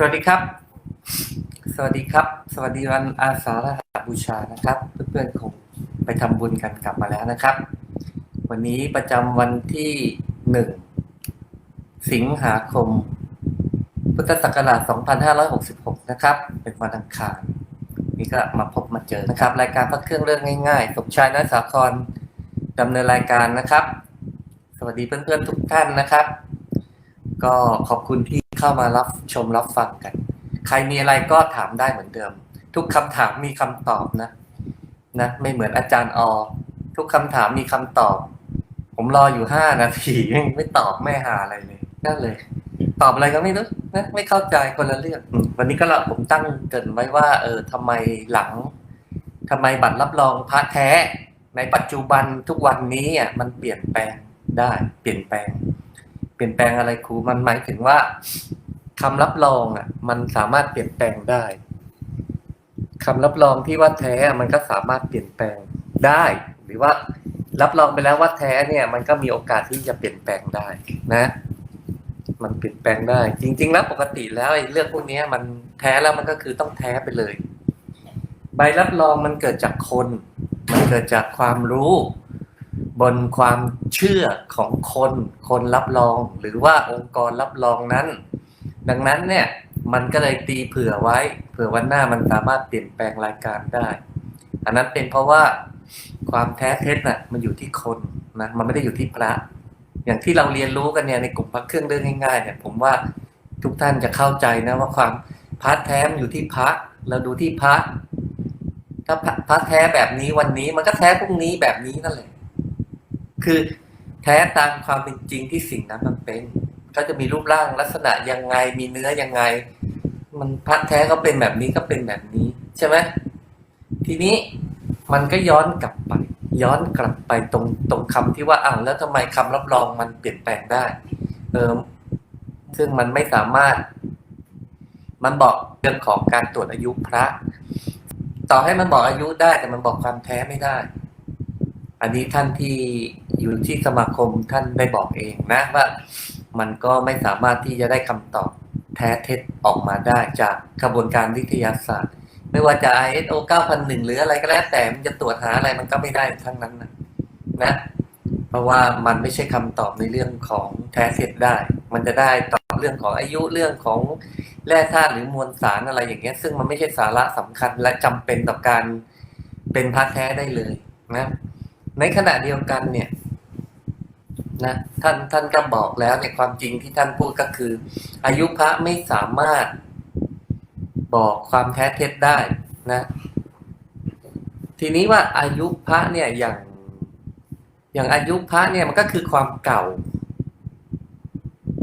สวัสดีครับ สวัสดีครับ สวัสดีวันอาสาฬหบูชานะครับ เพื่อนๆคงไปทำบุญกันกลับมาแล้วนะครับ วันนี้ประจำวันที่หนึ่งสิงหาคม พุทธศักราช 2566 นะครับ เป็นวันอังคาร นี่ก็มาพบมาเจอนะครับ รายการพักเครื่องเรื่องง่ายๆ สมชายนัสาครดำเนินรายการนะครับ สวัสดีเพื่อนๆทุกท่านนะครับ ก็ขอบคุณที่ เข้ามารับชมรับฟังกัน ใครมีอะไรก็ถามได้เหมือนเดิม ทุกคำถามมีคำตอบนะนะไม่เหมือนอาจารย์อ ทุกคำถามมีคำตอบ ผมรออยู่ห้านาทีไม่ตอบไม่หาอะไรเลยนั่นเลย ตอบอะไรก็ไม่รู้นะไม่เข้าใจคนละเรื่องวันนี้ก็เราผมตั้งเกรินไว้ว่า เออทำไมหลังทำไมบัตรรับรองพระแท้ ในปัจจุบันทุกวันนี้อะมันเปลี่ยนแปลงได้ เปลี่ยนแปลง เปลี่ยนแปลงอะไรครูมันหมายถึงว่าคำรับรองอะ มันสามารถเปลี่ยนแปลงได้คำรับรองที่ว่าแท้มันก็สามารถเปลี่ยนแปลงได้ หรือว่ารับรองไปแล้วว่าแท้เนี่ย มันก็มีโอกาสที่จะเปลี่ยนแปลงได้นะ มันเปลี่ยนแปลงได้ จริง ๆ แล้วปกติแล้วไอ้เรื่องพวกนี้มันแท้แล้วมันก็คือต้องแท้ไปเลย ใบรับรองมันเกิดจากคน มันเกิดจากความรู้ บนความเชื่อของคนคนรับรอง หรือว่าองค์กรรับรองนั้น ดังนั้นเนี่ยมันก็เลยตีเผื่อไว้ เผื่อวันหน้ามันสามารถเปลี่ยนแปลงรายการได้ อันนั้นเป็นเพราะว่าความแท้เท็จน่ะมันอยู่ที่คนนะมันไม่ได้อยู่ที่พระ อย่างที่เราเรียนรู้กันเนี่ยในกลุ่มพระเครื่องเรื่องง่ายๆเนี่ยผมว่าทุกท่านจะเข้าใจนะว่าความพระแท้มอยู่ที่พระเราดูที่พระถ้าพระพระแท้แบบนี้วันนี้มันก็แท้พรุ่งนี้แบบนี้นั่นแหละ คือแท้ตามความเป็นจริงที่สิ่งนั้นมันเป็นเขาจะมีรูปร่างลักษณะยังไง มีเนื้อยังไง มันพระแท้ก็เป็นแบบนี้ก็เป็นแบบนี้ ใช่ไหมทีนี้มันก็ย้อนกลับไป ย้อนกลับไปตรงตรงคำที่ว่าอ้าวแล้วทำไมคำรับรองมันเปลี่ยนแปลงได้ เออซึ่งมันไม่สามารถ มันบอกเรื่องของการตรวจอายุพระ ต่อให้มันบอกอายุได้แต่มันบอกความแท้ไม่ได้ อันนี้ท่านที่อยู่ที่สมาคมท่านได้บอกเองนะว่ามันก็ไม่สามารถที่จะได้คำตอบแท้เท็จออกมาได้จากกระบวนการวิทยาศาสตร์ ไม่ว่าจะ ISO 9001 หรืออะไรก็แล้วแต่มันจะตรวจหาอะไรมันก็ไม่ได้ทั้งนั้นนะนะเพราะว่ามันไม่ใช่คำตอบในเรื่องของแท้เท็จได้ มันจะได้ตอบเรื่องของอายุเรื่องของแร่ธาตุหรือมวลสารอะไรอย่างเงี้ย ซึ่งมันไม่ใช่สาระสำคัญและจำเป็นต่อการเป็นพระแท้ได้เลยนะ ในขณะเดียวกันเนี่ยนะท่านท่านก็บอกแล้วในความจริงที่ท่านพูดก็คือ อายุพระไม่สามารถบอกความแท้เท็จได้นะ ทีนี้ว่าอายุพระเนี่ยอย่างอย่างอายุพระเนี่ยมันก็คือความเก่า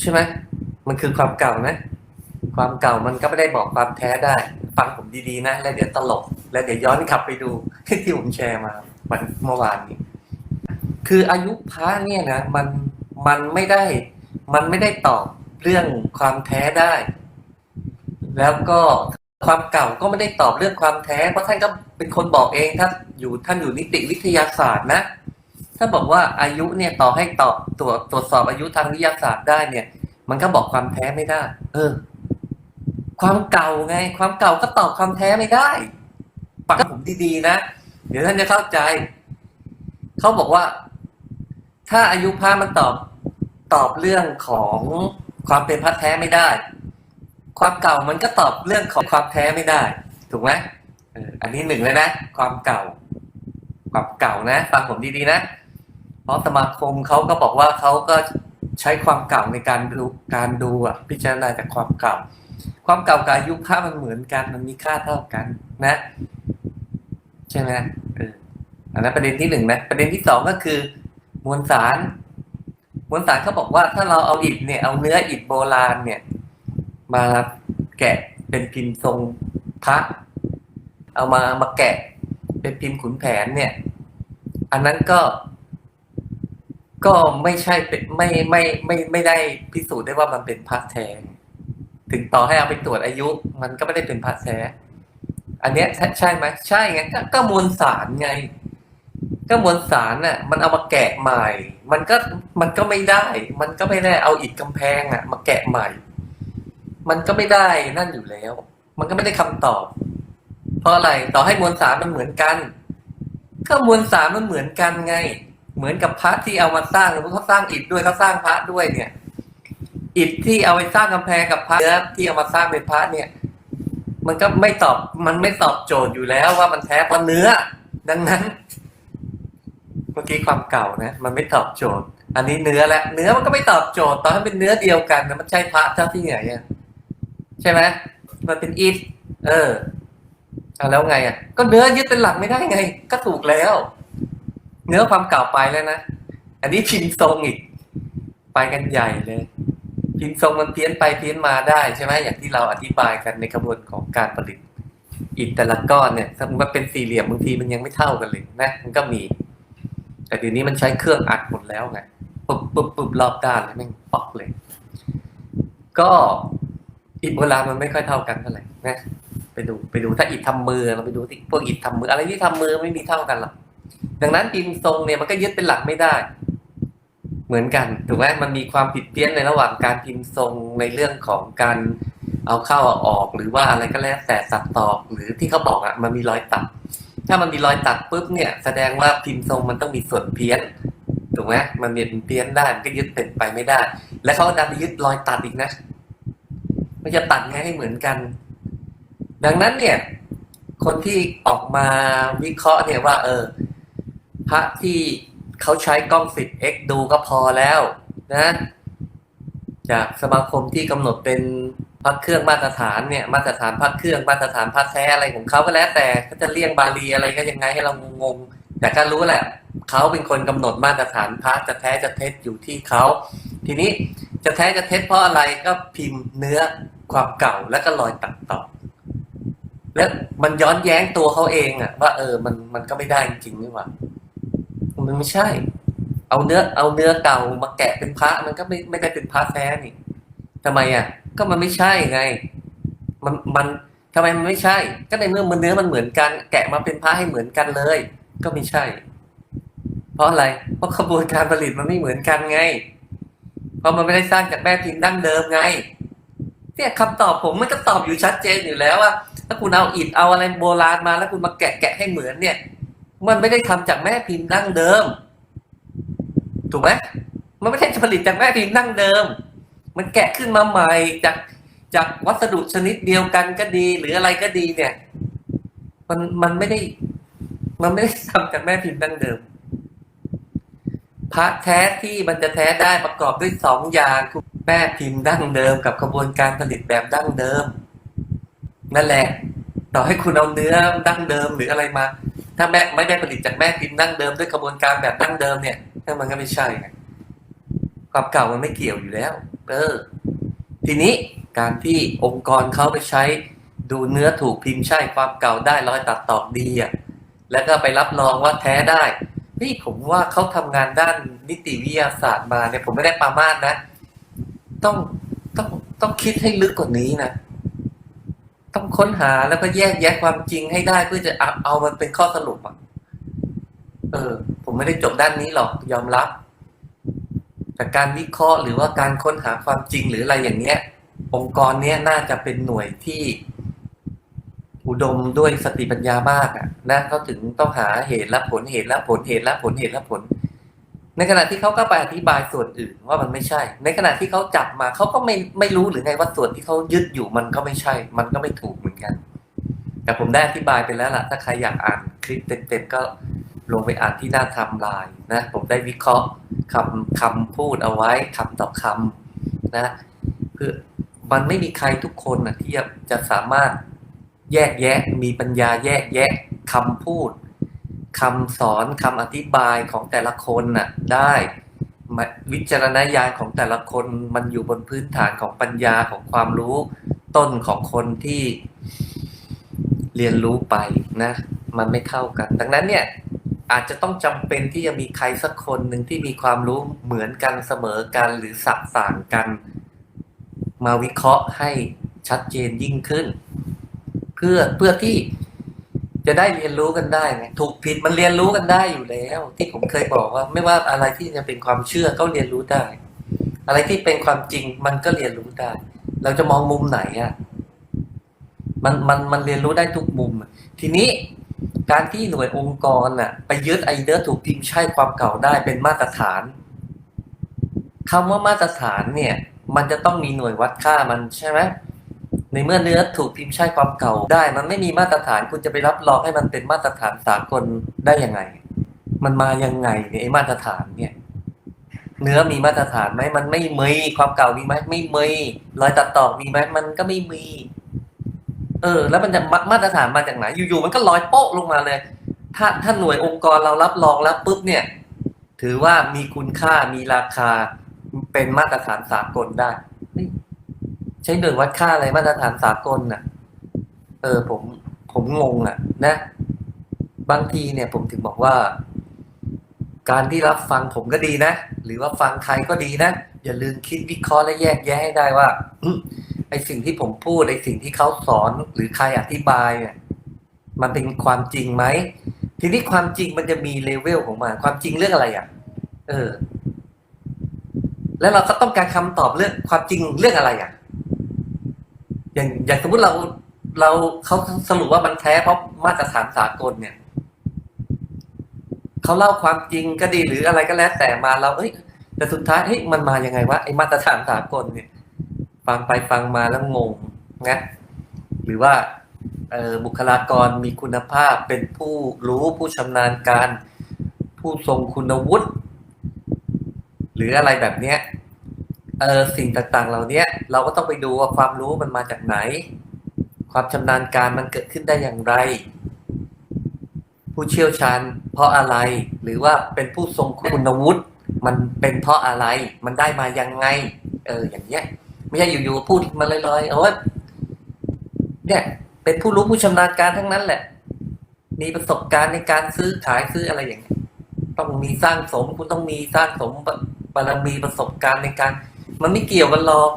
ใช่ไหมมันคือความเก่านะ ความเก่ามันก็ไม่ได้บอกความแท้ได้ ฟังผมดีๆนะ แล้วเดี๋ยวตลก แล้วเดี๋ยวย้อนกลับไปดูที่ผมแชร์มา วันเมื่อวานนี้ คืออายุพระเนี่ยนะมันมันไม่ได้ มันไม่ได้ตอบเรื่องความแท้ได้ แล้วก็ความเก่าก็ไม่ได้ตอบเรื่องความแท้ เพราะท่านก็เป็นคนบอกเองถ้าอยู่ท่านอยู่นิติวิทยาศาสตร์นะถ้าบอกว่าอายุเนี่ยต่อให้ตอบตรวจตรวจสอบอายุทางวิทยาศาสตร์ได้เนี่ย มันก็บอกความแท้ไม่ได้ เออ ความเก่าไง ความเก่าก็ตอบความแท้ไม่ได้ฟังผมดีๆนะ เดี๋ยวท่านจะเข้าใจ เขาบอกว่า ถ้าอายุพระมันตอบตอบเรื่องของความเป็นพระแท้ไม่ได้ ความเก่ามันก็ตอบเรื่องของความแท้ไม่ได้ ถูกไหมอันนี้หนึ่งเลยนะ ความเก่า ความเก่านะฟังผมดีๆนะ เพราะสมาคมเขาก็บอกว่าเขาก็ใช้ความเก่าในการดูการดูอะพิจารณาจากความเก่า ความเก่ากับอายุพระมันเหมือนกันมันมีค่าเท่ากันนะ ใช่ไหมเอออันนั้นประเด็นที่หนึ่งนะประเด็นที่สองก็คือ มวลสาร มวลสารเขาบอกว่าถ้าเราเอาอิฐเนี่ยเอาเนื้ออิฐโบราณเนี่ย มาแกะเป็นพิมพ์ทรงพระเอามามาแกะเป็นพิมพ์ขุนแผนเนี่ย อันนั้นก็ก็ไม่ใช่เป็นไม่ไม่ไม่ไม่ได้พิสูจน์ได้ว่ามันเป็นพระแท้ถึงต่อให้เอาไปตรวจอายุ มันก็ไม่ได้เป็นพระแท้ อันเนี้ยใช่ไหมใช่ไงก็ก็มวลสารไง ก็มวลสารน่ะ มันเอามาแกะใหม่ มันก็มันก็ไม่ได้ มันก็ไม่ได้เอาอิฐกำแพงอะ มาแกะใหม่ มันก็ไม่ได้นั่นอยู่แล้ว มันก็ไม่ได้คำตอบ เพราะอะไรต่อให้มวลสารมันเหมือนกัน ก็มวลสารมันเหมือนกันไง เหมือนกับพระที่เอามาสร้างเขาสร้างอิฐด้วยเขาสร้างพระด้วยเนี่ยอิฐที่เอาไปสร้างกำแพงกับพระที่เอามาสร้างเป็นพระเนี่ย มันก็ไม่ตอบมันไม่ตอบโจทย์อยู่แล้วว่ามันแท้เพราะเนื้อ ดังนั้น เมื่อกี้ความเก่านะ มันไม่ตอบโจทย์ อันนี้เนื้อและเนื้อมันก็ไม่ตอบโจทย์ตอนนั้นเป็นเนื้อเดียวกันนะมันใช่พระเจ้าที่ไหนอะใช่ไหมมันเป็นอิฐเออแล้วไงอะ ก็เนื้อยึดเป็นหลักไม่ได้ไง ก็ถูกแล้ว เนื้อความเก่าไปแล้วนะ อันนี้พิมพ์ทรงอีก ไปกันใหญ่เลย พิมพ์ทรงมันเพี้ยนไปเพี้ยนมาได้ใช่ไหมอย่างที่เราอธิบายกันในกระบวนของการผลิตอิฐแต่ละก้อนเนี่ยถ้ามันเป็นสี่เหลี่ยมบางทีมันยังไม่เท่ากันเลยนะมันก็มี แต่เดี๋ยวนี้มันใช้เครื่องอัดหมดแล้วไงปุ๊บปุ๊บปุ๊บรอบด้านเลยแม่งปอกเลย ก็อิฐโบราณมันไม่ค่อยเท่ากันเท่าไหร่นะไปดูไปดูถ้าอิฐทำมือเราไปดูที่พวกอิฐทำมืออะไรที่ทำมือไม่มีเท่ากันหรอกดังนั้นพิมพ์ทรงเนี่ยมันก็ยึดเป็นหลักไม่ได้ เหมือนกันถูกไหมมันมีความผิดเพี้ยนในระหว่างการพิมพ์ทรงในเรื่องของการเอาเข้าเอาออกหรือว่าอะไรก็แล้วแต่ตัดต่อหรือที่เขาบอกอะมันมีรอยตัด ถ้ามันมีรอยตัดปุ๊บเนี่ย แสดงว่าพิมพ์ทรงมันต้องมีส่วนเพี้ยนถูกไหมมันมีเพี้ยนได้มันก็ยึดเป็นไปไม่ได้ และเขาดันไปยึดรอยตัดอีกนะมันจะตัดไงให้เหมือนกัน ดังนั้นเนี่ย คนที่ออกมาวิเคราะห์เนี่ยว่า เออ พระที่ เขาใช้กล้อง 10x ดูก็พอแล้วนะ จากสมาคมที่กำหนดเป็นพระเครื่องมาตรฐานเนี่ย มาตรฐานพระเครื่องมาตรฐานพระแท้อะไรของเขาก็แล้วแต่เขาจะเลี่ยงบาลีอะไรก็ยังไงให้เรางงๆแต่ก็รู้แหละเขาเป็นคนกำหนดมาตรฐานพระจะแท้จะเท็จอยู่ที่เขาทีนี้จะแท้จะเท็จเพราะอะไรก็พิมพ์เนื้อความเก่าแล้วก็รอยตัดต่อแล้วมันย้อนแย้งตัวเขาเองอะว่าเออมันมันก็ไม่ได้จริงๆนี่หว่า มันไม่ใช่ เอาเนื้อ เอาเนื้อเก่ามาแกะเป็นพระมันก็ไม่ไม่ได้เป็นพระแท้นี่ทำไมอะ ก็มันไม่ใช่ไง มันมันทำไมมันไม่ใช่ ก็ในเมื่อมันเนื้อมันเหมือนกัน แกะมาเป็นพระให้เหมือนกันเลย ก็ไม่ใช่ เพราะอะไร เพราะกระบวนการผลิตมันไม่เหมือนกันไง เพราะมันไม่ได้สร้างจากแม่พิมพ์ดั้งเดิมไงเนี่ยคำตอบผมมันก็ตอบอยู่ชัดเจนอยู่แล้วว่าถ้าคุณเอาอิฐเอาอะไรโบราณมาแล้วคุณมาแกะแกะให้เหมือนเนี่ย มันไม่ได้ทำจากแม่พิมพ์ดั้งเดิม ถูกไหมมันไม่ใช่ผลิตจากแม่พิมพ์ดั้งเดิม มันแกะขึ้นมาใหม่จากจากวัสดุชนิดเดียวกันก็ดี หรืออะไรก็ดีเนี่ย มันมันไม่ได้ มันไม่ได้ทำจากแม่พิมพ์ดั้งเดิมพระแท้ที่มันจะแท้ได้ประกอบด้วยสองอย่างคือแม่พิมพ์ดั้งเดิม กับกระบวนการผลิตแบบดั้งเดิม นั่นแหละ ต่อให้คุณเอาเนื้อดั้งเดิมหรืออะไรมา ถ้าแม่ไม่ได้ผลิตจากแม่พิมพ์ดั้งเดิมด้วยกระบวนการแบบดั้งเดิมเนี่ยถ้ามันก็ไม่ใช่ความเก่ามันไม่เกี่ยวอยู่แล้ว เออ ทีนี้การที่องค์กรเขาไปใช้ดูเนื้อถูกพิมพ์ใช่ความเก่าได้รอยตัดตอกดีอะแล้วก็ไปรับรองว่าแท้ได้นี่ผมว่าเขาทำงานด้านนิติวิทยาศาสตร์มาเนี่ยผมไม่ได้ประมาทนะ ต้องต้องต้องคิดให้ลึกกว่านี้นะ ต้องค้นหาแล้วก็แยกแยะความจริงให้ได้เพื่อจะเอาเอามันเป็นข้อสรุปอะเออ ผมไม่ได้จบด้านนี้หรอกยอมรับ แต่การวิเคราะห์หรือว่าการค้นหาความจริงหรืออะไรอย่างเงี้ย องค์กรเนี้ยน่าจะเป็นหน่วยที่ อุดมด้วยสติปัญญามากอะนะเขาถึงต้องหาเหตุและผลเหตุและผลเหตุและผลเหตุและผล ในขณะที่เขาก็ไปอธิบายส่วนอื่นว่ามันไม่ใช่ ในขณะที่เขาจับมาเขาก็ไม่ไม่รู้หรือไงว่าส่วนที่เขายึดอยู่มันก็ไม่ใช่ มันก็ไม่ถูกเหมือนกัน แต่ผมได้อธิบายไปแล้วล่ะ ถ้าใครอยากอ่านคลิปเต็มๆก็ลงไปอ่านที่หน้าไทม์ไลน์นะ ผมได้วิเคราะห์คำคำพูดเอาไว้คำต่อคำนะเพื่อมันไม่มีใครทุกคนนะที่จะจะสามารถแยกแยะมีปัญญาแยกแยะคำพูด คำสอนคำอธิบายของแต่ละคนน่ะได้วิจารณญาณของแต่ละคนมันอยู่บนพื้นฐานของปัญญาของความรู้ต้นของคนที่เรียนรู้ไปนะ มันไม่เท่ากัน ดังนั้นเนี่ยอาจจะต้องจำเป็นที่จะมีใครสักคนหนึ่งที่มีความรู้เหมือนกันเสมอกันหรือสักต่างกัน มาวิเคราะห์ให้ชัดเจนยิ่งขึ้น เพื่อเพื่อที่ จะได้เรียนรู้กันได้ไงถูกผิดมันเรียนรู้กันได้อยู่แล้ว ที่ผมเคยบอกว่า ไม่ว่าอะไรที่จะเป็นความเชื่อก็เรียนรู้ได้ อะไรที่เป็นความจริงมันก็เรียนรู้ได้ เราจะมองมุมไหนอะมันมันมันเรียนรู้ได้ทุกมุม ทีนี้การที่หน่วยองค์กรน่ะ ไปยึดไอเนื้อถูกพิมพ์ใช่ความเก่าได้เป็นมาตรฐานคำว่ามาตรฐานเนี่ย มันจะต้องมีหน่วยวัดค่ามันใช่ไหม ในเมื่อเนื้อถูกพิมพ์ใช่ความเก่าได้ มันไม่มีมาตรฐานคุณจะไปรับรองให้มันเป็นมาตรฐานสากลได้ยังไง มันมายังไงเนี่ยไอ้มาตรฐานเนี่ย เนื้อมีมาตรฐานไหมมันไม่มีความเก่ามีไหมไม่มีรอยตัดต่อมีไหมมันก็ไม่มี เออ แล้วมันจะมาตรฐานมาจากไหน อยู่ๆมันก็ลอยโป๊ะลงมาเลย ถ้าถ้าหน่วยองค์กรเรารับรองแล้วปุ๊บเนี่ย ถือว่ามีคุณค่ามีราคาเป็นมาตรฐานสากลได้ ใช้หน่วยวัดค่าอะไรมาตรฐานสากลน่ะ เออผมผมงงอะ นะ บางทีเนี่ย ผมถึงบอกว่า การที่รับฟังผมก็ดีนะ หรือว่าฟังใครก็ดีนะ อย่าลืมคิดวิเคราะห์และแยกแยะให้ได้ว่าไอสิ่งที่ผมพูดไอสิ่งที่เขาสอนหรือใครอธิบายเนี่ยมันเป็นความจริงไหมทีนี้ความจริงมันจะมีเลเวลของมันความจริงเรื่องอะไรอะ เออ แล้วเราก็ต้องการคำตอบเรื่องความจริงเรื่องอะไรอะ อย่างอย่างสมมติเราเราเขาสรุปว่ามันแท้เพราะมาตรฐานสากลเนี่ยเขาเล่าความจริงก็ดีหรืออะไรก็แล้วแต่มาเราเอ้ยแต่สุดท้ายเฮ้ยมันมายังไงวะไอ้มาตรฐานสากลเนี่ย ฟังไปฟังมาแล้วงงนะหรือว่าเออบุคลากรมีคุณภาพเป็นผู้รู้ผู้ชำนาญการ ผู้ทรงคุณวุฒิหรืออะไรแบบเนี้ย เออสิ่งต่างๆ เหล่านี้เราก็ต้องไปดูว่าความรู้มันมาจากไหน ความชำนาญการมันเกิดขึ้นได้อย่างไร ผู้เชี่ยวชาญ เพราะอะไรหรือว่าเป็นผู้ทรงคุณวุฒิมันเป็นเพราะอะไร มันได้มายังไง เออ อย่างเงี้ย ไม่ใช่อยู่ๆพูดมาลอยๆโอ้ยเนี่ย เป็นผู้รู้ผู้ชำนาญการทั้งนั้นแหละ มีประสบการณ์ในการซื้อขายซื้ออะไรอย่างเงี้ยต้องมีสร้างสมคุณต้องมีสร้างสมบารมีประสบการณ์ในการ มันไม่เกี่ยวกันหรอก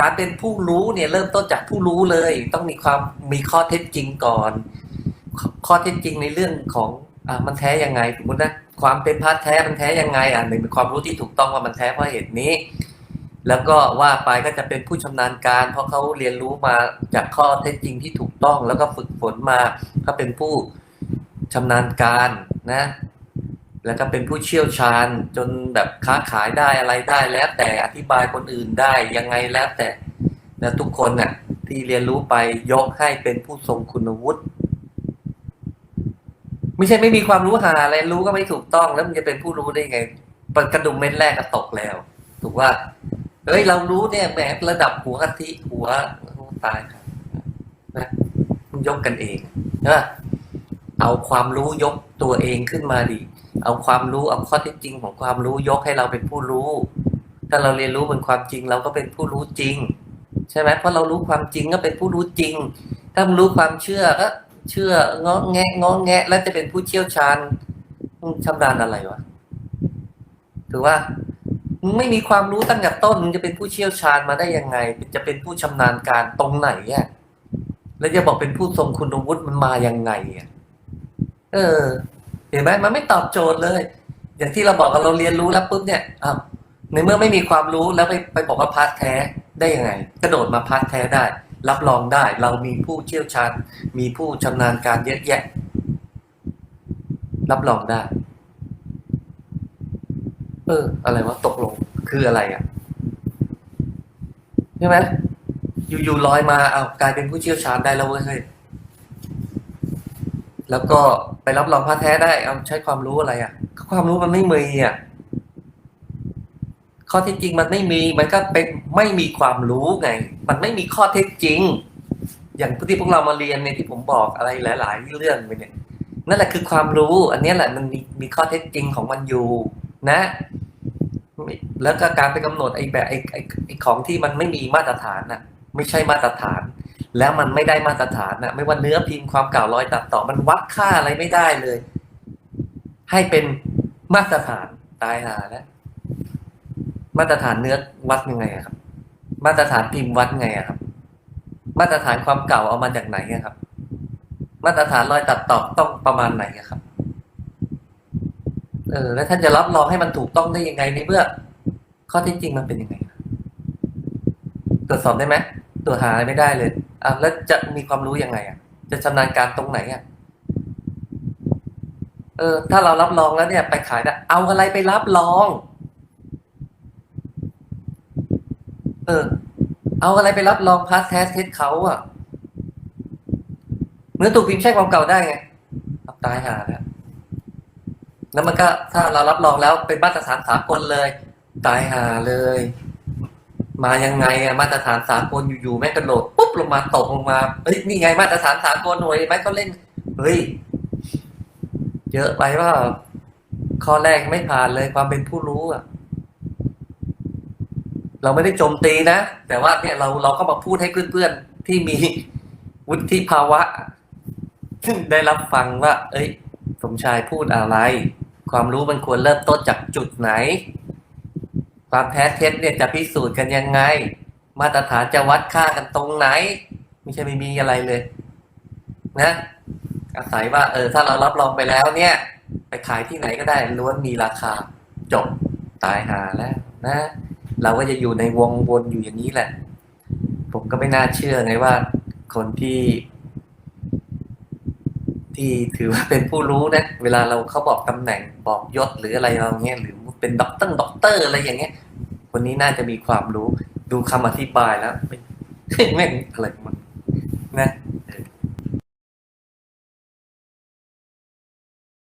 การเป็นผู้รู้เนี่ยเริ่มต้นจากผู้รู้เลย ต้องมีความมีข้อเท็จจริงก่อน ข้อเท็จจริงในเรื่องของอ่ามันแท้ยังไงสมมตินะความเป็นพระแท้มันแท้ยังไงอะหนึ่งเป็นความรู้ที่ถูกต้องว่ามันแท้เพราะเหตุนี้ แล้วก็ว่าไปก็จะเป็นผู้ชำนาญการ เพราะเขาเรียนรู้มาจากข้อเท็จจริงที่ถูกต้อง แล้วก็ฝึกฝนมาก็เป็นผู้ชำนาญการนะ แล้วก็เป็นผู้เชี่ยวชาญจนแบบค้าขายได้อะไรได้แล้วแต่อธิบายคนอื่นได้ยังไงแล้วแต่แล้วทุกคนน่ะที่เรียนรู้ไปยกให้เป็นผู้ทรงคุณวุฒิไม่ใช่ไม่มีความรู้หาอะไรรู้ก็ไม่ถูกต้องแล้วมันจะเป็นผู้รู้ได้ไงกระดุมเม็ดแรกก็ตกแล้ว ถูกว่าเอ้ยเรารู้เนี่ยแหมระดับหัวกะทิหัวตายครับนะมันยกกันเองนะเอาความรู้ยกตัวเองขึ้นมาดิ เอาความรู้เอาข้อเท็จจริงของความรู้ยกให้เราเป็นผู้รู้ ถ้าเราเรียนรู้เป็นความจริงเราก็เป็นผู้รู้จริง ใช่ไหมเพราะเรารู้ความจริงก็เป็นผู้รู้จริง ถ้ามันรู้ความเชื่อก็เชื่อง้อแงะงอแงะ แล้วจะเป็นผู้เชี่ยวชาญมึงชำนาญอะไรวะถือว่ามึงไม่มีความรู้ตั้งแต่ต้นจะเป็นผู้เชี่ยวชาญมาได้ยังไง จะเป็นผู้ชำนาญการตรงไหนอะแล้วจะบอกเป็นผู้ทรงคุณวุฒิมันมายังไงอะเออ ห็นไหมมันไม่ตอบโจทย์เลย อย่างที่เราบอกกันเราเรียนรู้แล้วปุ๊บเนี่ยอ้าวในเมื่อไม่มีความรู้แล้วไปไปบอกว่าพาร์ทแท้ได้ยังไง กระโดดมาพาร์ทแท้ได้ รับรองได้ เรามีผู้เชี่ยวชาญ มีผู้ชำนาญการเยอะแยะ รับรองได้ เออ อะไรวะตกลงคืออะไรอะใช่ไหมอยู่ๆลอยมาเอาวกลายเป็นผู้เชี่ยวชาญได้แล้วเว้ย แล้วก็ไปรับรองพระแท้ได้เอาใช้ความรู้อะไรอะ ความรู้มันไม่มีอะข้อเท็จจริงมันไม่มีมันก็เป็นไม่มีความรู้ไง มันไม่มีข้อเท็จจริง อย่างที่พวกเรามาเรียนในที่ผมบอกอะไรหลาย ๆ เรื่องไปเนี่ยนั่นแหละคือความรู้ อันนี้แหละมันมีมีข้อเท็จจริงของมันอยู่ นะ แล้วก็การไปกำหนดไอ้แบบไอ้ไอ้ไอ้ของที่มันไม่มีมาตรฐานน่ะ ไม่ใช่มาตรฐาน แล้วมันไม่ได้มาตรฐานนะไม่ว่าเนื้อพิมพ์ความเก่ารอยตัดต่อ มันวัดค่าอะไรไม่ได้เลย ให้เป็นมาตรฐานตายหาแล้วมาตรฐานเนื้อวัดยังไงครับ มาตรฐานพิมพ์วัดไงครับ มาตรฐานความเก่าเอามาจากไหนครับ มาตรฐานรอยตัดต่อต้องประมาณไหนครับ เออ แล้วท่านจะรับรองให้มันถูกต้องได้ยังไงในเมื่อข้อท็จจริงมันเป็นยังไงตรวจสอบได้ไหมตรวจหาอะไรไม่ได้เลย อะแล้วจะมีความรู้ยังไงอะ จะชำนาญการตรงไหนอะ เออ ถ้าเรารับรองแล้วเนี่ย ไปขายได้เอาอะไรไปรับรอง เออ เอาอะไรไปรับรองพาสแทสเทสเขาอะเนื้อตูพิมพ์ใช่ความเก่าได้ไงตายหาแล้วแล้วมันก็ถ้าเรารับรองแล้วเป็นมาตรฐานสากลเลย ตายหาเลย มายังไงอะมาตรฐานสากลอยู่ๆแม่งกระโดดปุ๊บลงมาตกลงมาเฮ้ยนี่ไงมาตรฐานสากลหน่วยแม่งก็เล่นเฮ้ยเยอะไปว่าข้อแรกไม่ผ่านเลยความเป็นผู้รู้อะเราไม่ได้โจมตีนะแต่ว่าเนี่ยเราเราก็มาพูดให้เพื่อนๆที่มีวุฒิภาวะได้รับฟังว่า เอ้ย สมชายพูดอะไร ความรู้มันควรเริ่มต้นจากจุดไหน ความแท้เท็จเนี่ยจะพิสูจน์กันยังไง มาตรฐานจะวัดค่ากันตรงไหน ไม่ใช่ไม่มีอะไรเลย นะ อาศัยว่า เออ ถ้าเรารับรองไปแล้วเนี่ย ไปขายที่ไหนก็ได้ล้วนมีราคา จบตายหาแล้วนะ เราก็จะอยู่ในวงวนอยู่อย่างนี้แหละ ผมก็ไม่น่าเชื่อไงว่า คนที่ ที่ถือว่าเป็นผู้รู้นะ เวลาเราเขาบอกตำแหน่งบอกยศหรืออะไรเราเงี้ยหรือเป็นด็อกเตอร์ด็อกเตอร์อะไรอย่างเงี้ยคนนี้น่าจะมีความรู้ดูคำอธิบายแล้วไม่แม่งอะไรมันนะ